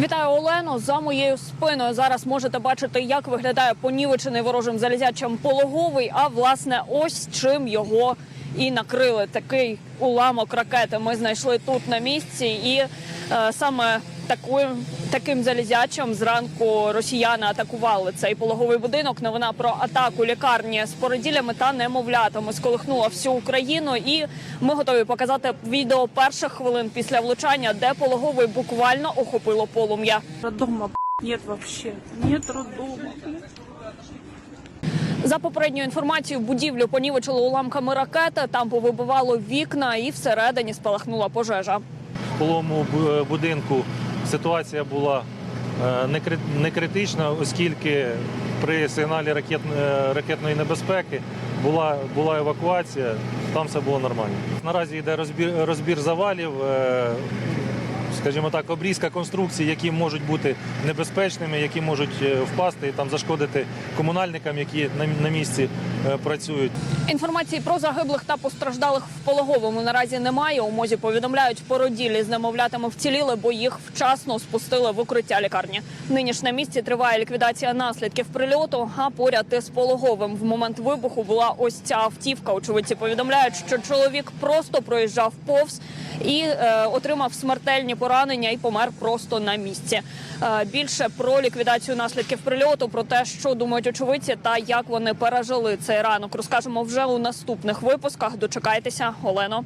Вітаю Олено. За моєю спиною зараз можете бачити, як виглядає понівечений ворожим залізячим пологовий. А власне, ось чим його і накрили. Такий уламок ракети ми знайшли тут на місці, і е, саме таким, таким залізячим зранку росіяни атакували цей пологовий будинок. Новина про атаку лікарні з породіллями та немовлятами сколихнула всю Україну. І ми готові показати відео перших хвилин після влучання, де пологовий буквально охопило полум'я. Роддома б***ь, нет вообще. Нет роддома. За попередньою інформацією, будівлю понівечили уламками ракети. Там повибивало вікна, і всередині спалахнула пожежа. В полому будинку ситуація була е, не кри- критична, оскільки при сигналі ракет, е, ракетної небезпеки була, була евакуація, там все було нормально. Наразі йде розбір, розбір завалів, е, скажімо так, обрізка конструкцій, які можуть бути небезпечними, які можуть е, впасти і там зашкодити комунальникам, які на, місці е, працюють. Інформації про загиблих та постраждалих в пологовому наразі немає. У мозі повідомляють, породілі з немовлятами вціліли, бо їх вчасно спустили в укриття лікарні. Нині ж на місці триває ліквідація наслідків прильоту. А поряд із пологовим в момент вибуху була ось ця автівка. Очевидці повідомляють, що чоловік просто проїжджав повз і е, отримав смертельні поранення і помер просто на місці. Е, більше про ліквідацію наслідків прильоту, про те, що думають очевидці, та як вони пережили цей ранок, розкажемо вже у наступних випусках. Дочекайтеся, Олено.